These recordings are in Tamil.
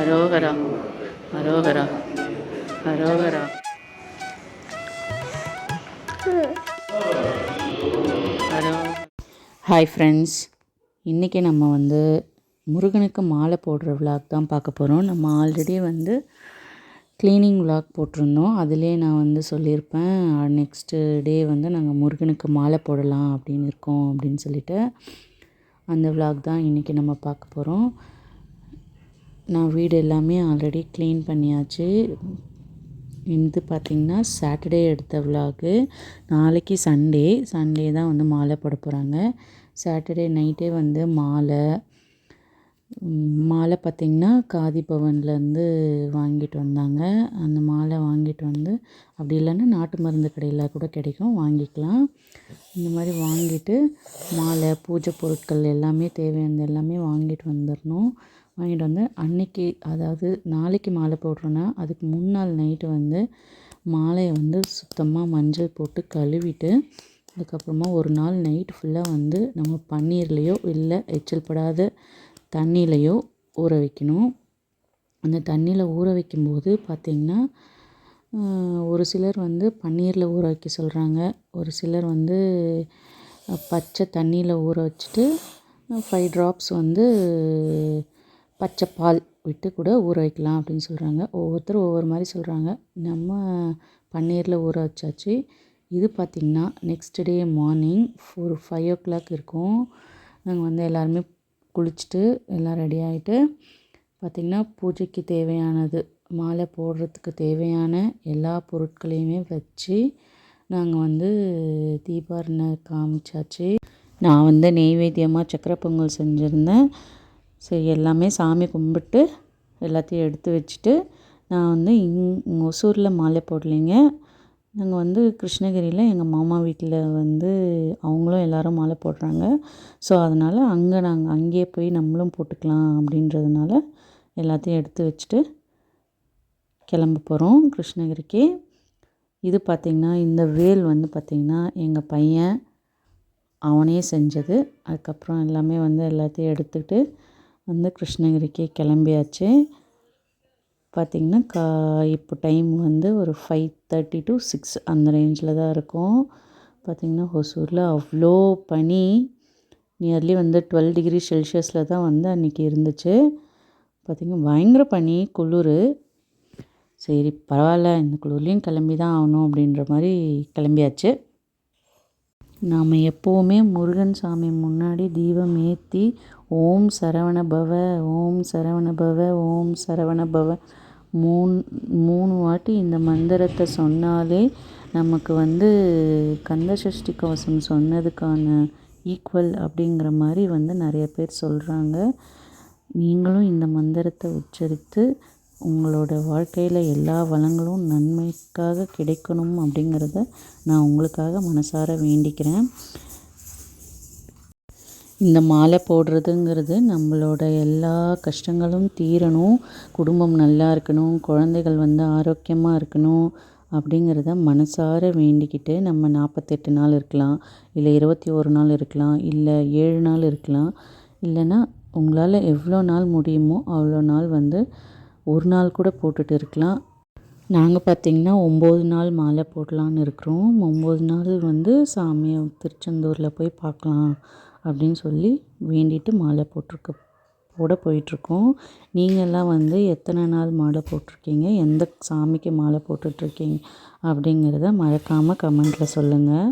அரோகரா அரோகரா அரோகரா ஹலோ ஹாய் ஃப்ரெண்ட்ஸ் இன்றைக்கி நம்ம வந்து முருகனுக்கு மாலை போடுற விளாக் தான் பார்க்க போகிறோம் நம்ம ஆல்ரெடி வந்து க்ளீனிங் விளாக் போட்டிருந்தோம். அதிலே நான் வந்து சொல்லியிருப்பேன் நெக்ஸ்ட்டு டே வந்து நாங்கள் முருகனுக்கு மாலை போடலாம் அப்படின்னு இருக்கோம் அப்படின்னு சொல்லிட்டு. அந்த விளாக் தான் இன்றைக்கி நம்ம பார்க்க போகிறோம் நான் வீடு எல்லாமே ஆல்ரெடி க்ளீன் பண்ணியாச்சு. இது பார்த்திங்கன்னா சாட்டர்டே எடுத்த விலாகு நாளைக்கு சண்டே சண்டே தான் வந்து மாலை போட போகிறாங்க சாட்டர்டே நைட்டே வந்து மாலை. மாலை பார்த்திங்கன்னா காதி பவன்லேருந்து வாங்கிட்டு வந்தாங்க. அந்த மாலை வாங்கிட்டு வந்து அப்படி இல்லைன்னா நாட்டு மருந்து கடையில் கூட கிடைக்கும். வாங்கிக்கலாம். இந்த மாதிரி வாங்கிட்டு மாலை பூஜை பொருட்கள் எல்லாமே தேவையானது எல்லாமே வாங்கிட்டு வந்துடணும். வாங்கிட்டு வந்து அன்னைக்கு அதாவது நாளைக்கு மாலை போடுறோன்னா அதுக்கு முன்னாள் நைட்டு வந்து மாலையை வந்து சுத்தமாக மஞ்சள் போட்டு கழுவிட்டு அதுக்கப்புறமா ஒரு நாள் நைட்டு ஃபுல்லாக வந்து நம்ம பன்னீர்லேயோ இல்லை எச்சல் படாத தண்ணியிலையோ ஊற வைக்கணும். அந்த தண்ணியில் ஊற வைக்கும்போது பார்த்திங்கன்னா ஒரு சிலர் வந்து பன்னீரில் ஊற வைக்க சொல்கிறாங்க ஒரு சிலர் வந்து பச்சை தண்ணியில் ஊற வச்சுட்டு ஃபைவ் ட்ராப்ஸ் வந்து பச்சை பால் விட்டு கூட ஊற வைக்கலாம் அப்படின்னு சொல்கிறாங்க ஒவ்வொருத்தரும் ஒவ்வொரு மாதிரி சொல்கிறாங்க நம்ம பன்னீரில் ஊற வச்சாச்சு. இது பார்த்திங்கன்னா நெக்ஸ்ட் டே மார்னிங் ஒரு ஃபைவ் ஓ கிளாக் இருக்கும். நாங்கள் வந்து எல்லாருமே குளிச்சுட்டு எல்லாம் ரெடி ஆகிட்டு பார்த்திங்கன்னா பூஜைக்கு தேவையானது மாலை போடுறதுக்கு தேவையான எல்லா பொருட்களையுமே வச்சு நாங்கள் வந்து தீபாரணை காமிச்சாச்சு. நான் வந்து நெய்வேத்தியமாக சக்கரை பொங்கல் செஞ்சுருந்தேன். சரி எல்லாமே சாமி கும்பிட்டு எல்லாத்தையும் எடுத்து வச்சுட்டு நான் வந்து இங் ஒசூரில் மாலை போடலைங்க. நாங்கள் வந்து கிருஷ்ணகிரியில் எங்கள் மாமா வீட்டில் வந்து அவங்களும் எல்லோரும் மாலை போடுறாங்க. ஸோ அதனால் அங்கே நாங்கள் அங்கேயே போய் நம்மளும் போட்டுக்கலாம் அப்படின்றதுனால எல்லாத்தையும் எடுத்து வச்சுட்டு கிளம்ப போகிறோம் கிருஷ்ணகிரிக்கு. இது பார்த்திங்கன்னா இந்த வேல் வந்து பார்த்திங்கன்னா எங்கள் பையன் அவனே செஞ்சது. அதுக்கப்புறம் எல்லாமே வந்து எல்லாத்தையும் எடுத்துக்கிட்டு வந்து கிருஷ்ணகிரிக்கு கிளம்பியாச்சு. பார்த்திங்கன்னா கா இப்போ டைம் வந்து ஒரு ஃபைவ் தேர்ட்டி டு சிக்ஸ் அந்த ரேஞ்சில் தான் இருக்கும். பார்த்திங்கன்னா ஹொசூரில் அவ்வளோ பனி. நியர்லி வந்து டுவெல் டிகிரி செல்சியஸில் தான் வந்து அன்றைக்கி இருந்துச்சு. பார்த்திங்கன்னா பயங்கர பனி குளிர். சரி பரவாயில்ல இந்த குளிர்லேயும் கிளம்பி தான் ஆகணும் அப்படின்ற மாதிரி கிளம்பியாச்சு. நாம் எப்போவுமே முருகன் சாமி முன்னாடி தீபம் ஏற்றி ஓம் சரவண பவ ஓம் சரவண பவ ஓம் சரவண பவ மூணு மூணு வாட்டி இந்த மந்திரத்தை சொன்னாலே நமக்கு வந்து கந்த சஷ்டி கவசம் சொன்னதுக்கான ஈக்குவல் அப்படிங்கிற மாதிரி வந்து நிறைய பேர் சொல்கிறாங்க நீங்களும் இந்த மந்திரத்தை உச்சரித்து உங்களோட வாழ்க்கையில் எல்லா வளங்களும் நன்மைக்காக கிடைக்கணும் அப்படிங்கிறத நான் உங்களுக்காக மனசார வேண்டிக்கிறேன். இந்த மாலை போடுறதுங்கிறது நம்மளோட எல்லா கஷ்டங்களும் தீரணும். குடும்பம் நல்லா இருக்கணும். குழந்தைகள் வந்து ஆரோக்கியமாக இருக்கணும் அப்படிங்கிறத மனசார வேண்டிக்கிட்டு நம்ம நாற்பத்தெட்டு நாள் இருக்கலாம். இல்லை இருபத்தி ஒரு நாள் இருக்கலாம். இல்லை ஏழு நாள் இருக்கலாம். இல்லைன்னா உங்களால் எவ்வளோ நாள் முடியுமோ அவ்வளோ நாள் வந்து ஒரு நாள் கூட போட்டுட்டு இருக்கலாம். நாங்கள் பார்த்திங்கன்னா ஒம்பது நாள் மாலை போடலான்னு இருக்கிறோம். ஒம்பது நாள் வந்து சாமியை திருச்செந்தூரில் போய் பார்க்கலாம் அப்படின்னு சொல்லி வேண்டிட்டு மாலை போட்டிருக்க போட போயிட்டுருக்கோம். நீங்கள்லாம் வந்து எத்தனை நாள் மாலை போட்டிருக்கீங்க? எந்த சாமிக்கு மாலை போட்டுட்ருக்கீங்க அப்படிங்கிறத மறக்காமல் கமெண்ட்டில் சொல்லுங்கள்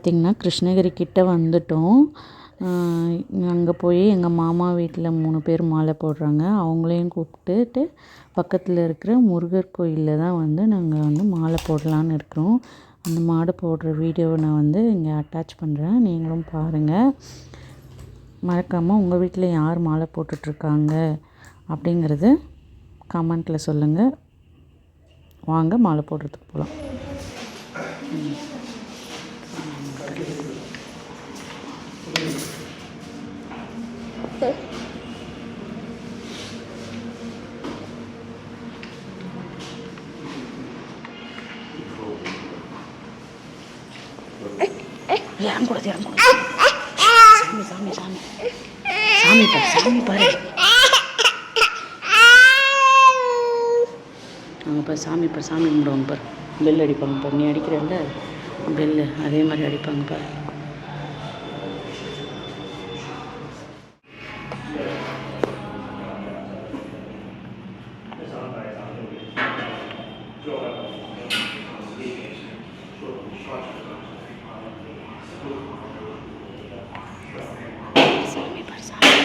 பார்த்திங்கன்னா கிருஷ்ணகிரி கிட்டே வந்துட்டோம். அங்கே போய் எங்கள் மாமா வீட்டில் மூணு பேர் மாலை போடுறாங்க. அவங்களையும் கூப்பிட்டுட்டு பக்கத்தில் இருக்கிற முருகர் கோயிலில் தான் வந்து நாங்கள் வந்து மாலை போடலான்னு இருக்கிறோம். அந்த மாடு போடுற வீடியோவை நான் வந்து இங்கே அட்டாச் பண்ணுறேன் நீங்களும் பாருங்கள் மறக்காமல் உங்கள் வீட்டில் யார் மாலை போட்டுட்ருக்காங்க அப்படிங்கிறது கமெண்ட்டில் சொல்லுங்கள் வாங்க மாலை போடுறதுக்கு போகலாம் இறங்கக்கூடாது இறங்கக்கூடாது சாமி சாமி சாமி. சாமி பாரு சாமி பாரு. அங்கே பாரு சாமி பாரு சாமி கும்பிடுவாங்க பாரு. பெல் அடிப்பாங்க பாரு. நீ அடிக்கிறல்ல பெல்லு அதே மாதிரி அடிப்பாங்க பாரு சாமி பாரு சாமி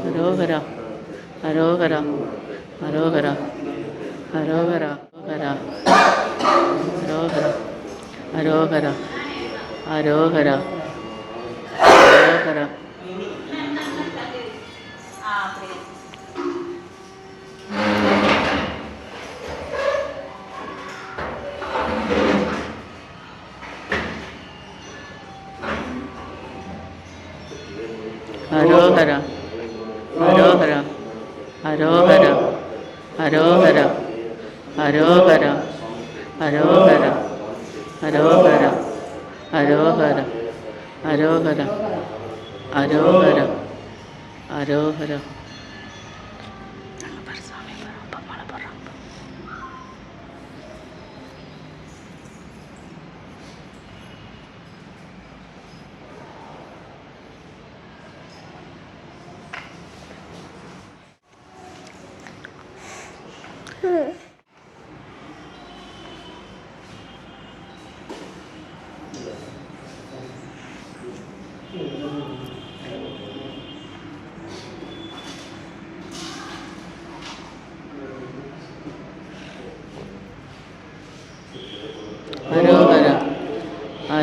அரோகரா அரோகரா அரோகரா அரோகரா அரோகரா அரோகரா அரோகரா அரோகரா அரோகரா அரோகரா அரோகரா அரோகரா அரோகரா அரோகரா ഹരോഹര. ഹരോഹര. ഹരോഹര. ഹരോഹര. ഹരോഹര.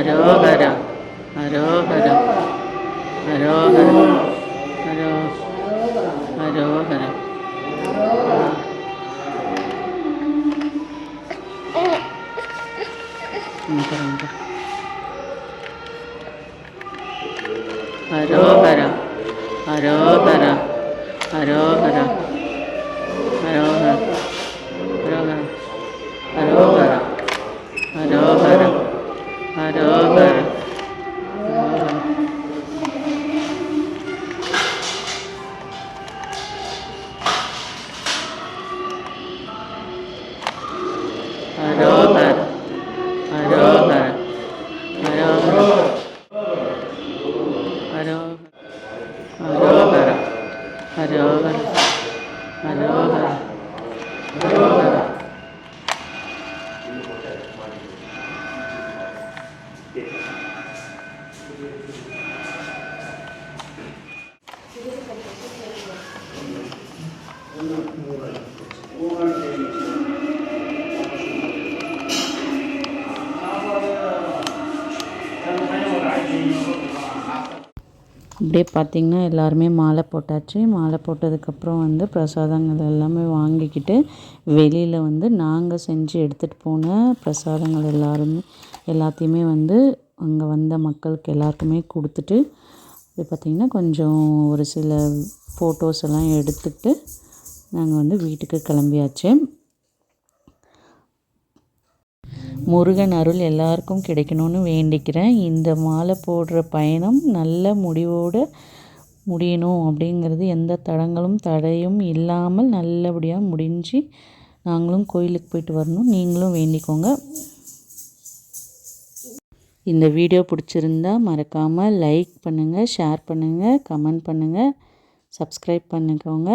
ഹരോഹര. ഹരോഹര. ഹരോഹര. ഹരോ ഹരോഹര. ഹരോഹര. ഹരോഹര. ഹരോഹര. Go. அப்படியே பார்த்திங்கன்னா எல்லாருமே மாலை போட்டாச்சு. மாலை போட்டதுக்கப்புறம் வந்து பிரசாதங்கள் எல்லாமே வாங்கிக்கிட்டு வெளியில் வந்து நாங்கள் செஞ்சு எடுத்துகிட்டு போன பிரசாதங்கள் எல்லாருமே எல்லாத்தையுமே வந்து அங்கே வந்த மக்களுக்கு எல்லாருக்குமே கொடுத்துட்டு இது பார்த்திங்கன்னா கொஞ்சம் ஒரு சில ஃபோட்டோஸ் எல்லாம் எடுத்துக்கிட்டு நாங்கள் வந்து வீட்டுக்கு கிளம்பியாச்சு. முருகன் அருள் எல்லாருக்கும் கிடைக்கணும்னு வேண்டிக்கிறேன். இந்த மாலை போடுற பயணம் நல்ல முடிவோடு முடியணும் அப்படிங்கிறது எந்த தடங்களும் தடையும் இல்லாமல் நல்லபடியாக முடிஞ்சு நாங்களும் கோயிலுக்கு போயிட்டு வரணும். நீங்களும் வேண்டிக்கோங்க. இந்த வீடியோ பிடிச்சிருந்தா மறக்காமல் லைக் பண்ணுங்கள் ஷேர் பண்ணுங்கள் கமெண்ட் பண்ணுங்கள் சப்ஸ்கிரைப் பண்ணிக்கோங்க.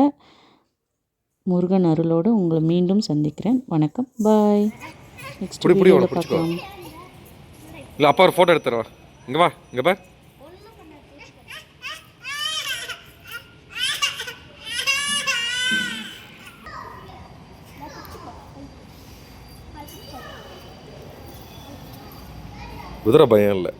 முருகன் அருளோடு உங்களை மீண்டும் சந்திக்கிறேன். வணக்கம். பாய். நெக்ஸ்ட் புடி, புடி, பிடிச்சுக்கோ. இல்லை அப்பா ஒரு ஃபோட்டோ எடுத்து தரவா இங்கே வா இங்கே பார். குதிரை பயம் இல்லை.